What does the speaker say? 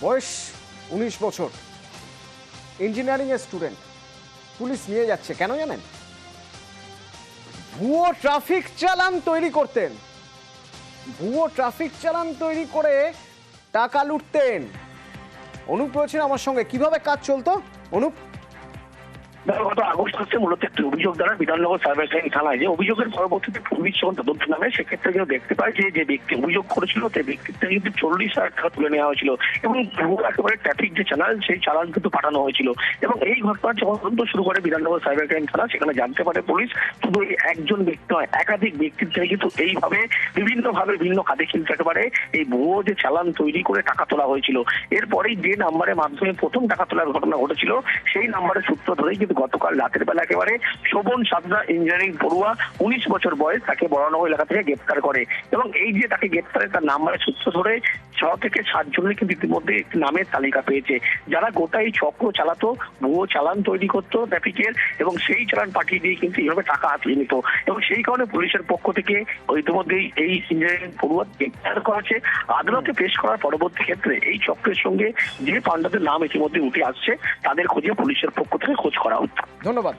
বয়স উনিশ বছর। ইঞ্জিনিয়ারিং এর স্টুডেন্ট পুলিশ নিয়ে যাচ্ছে, কেন জানেন? ভুয়ো ট্রাফিক চালান তৈরি করতেন। ভুয়ো ট্রাফিক চালান তৈরি করে টাকা লুটতেন। অনুপ রয়েছেন আমার সঙ্গে। কীভাবে কাজ চলতো? অনুপ? গত আগস্ট মাসে মূলত একটি অভিযোগ দ্বারা বিধাননগর সার্ভিস লাইন থানায় যে অভিযোগের পরবর্তীতে পুলিশ যখন তদন্ত নামে, সেক্ষেত্রে কেউ দেখতে পায় যে যে ব্যক্তি অভিযোগ করেছিল, সেই ব্যক্তির থেকে কিন্তু চল্লিশ হাজার টাকা তুলে নেওয়া হয়েছিল এবং একেবারে ট্রাফিক যে চালান সেই চালান কিন্তু পাঠানো হয়েছিল। এবং এই ঘটনার যখন তদন্ত শুরু করে বিধাননগর সার্ভিস লাইন থানা, সেখানে জানতে পারে পুলিশ, শুধু এই একজন ব্যক্তি নয়, একাধিক ব্যক্তির থেকে কিন্তু এইভাবে বিভিন্ন ভাবে ভিন্ন খাতে কিন্তু একেবারে এই ভুয়ো যে চালান তৈরি করে টাকা তোলা হয়েছিল। এরপরেই যে নাম্বারের মাধ্যমে প্রথম টাকা তোলার ঘটনা ঘটেছিল, সেই নাম্বারের সূত্র ধরেই কিন্তু গতকাল রাতের বেলা একেবারে শোভন সাদরা ইঞ্জিনিয়ারিং পড়ুয়া উনিশ বছর বয়স তাকে বরানগর এলাকা থেকে গ্রেপ্তার করে। এবং এই যে তাকে গ্রেপ্তারে তার নাম্বারের সূত্র ধরে ছ থেকে সাতজনের কিন্তু ইতিমধ্যে নামের তালিকা পেয়েছে। যারা গোটা এই চক্র চালাতো, ভুয়ো চালান তৈরি করতো ট্রাফিকের এবং সেই চালান পাঠিয়ে দিয়ে কিন্তু এইভাবে টাকা হাতিয়ে নিত। এবং সেই কারণে পুলিশের পক্ষ থেকে ইতিমধ্যেই এই ইঞ্জিনিয়ারিং পড়ুয়া গ্রেপ্তার করা হয়েছে। আদালতে পেশ করার পরবর্তী ক্ষেত্রে এই চক্রের সঙ্গে যে পান্ডাদের নাম ইতিমধ্যে উঠে আসছে, তাদের খোঁজে পুলিশের পক্ষ থেকে খোঁজ করা হচ্ছে। ধন্যবাদ।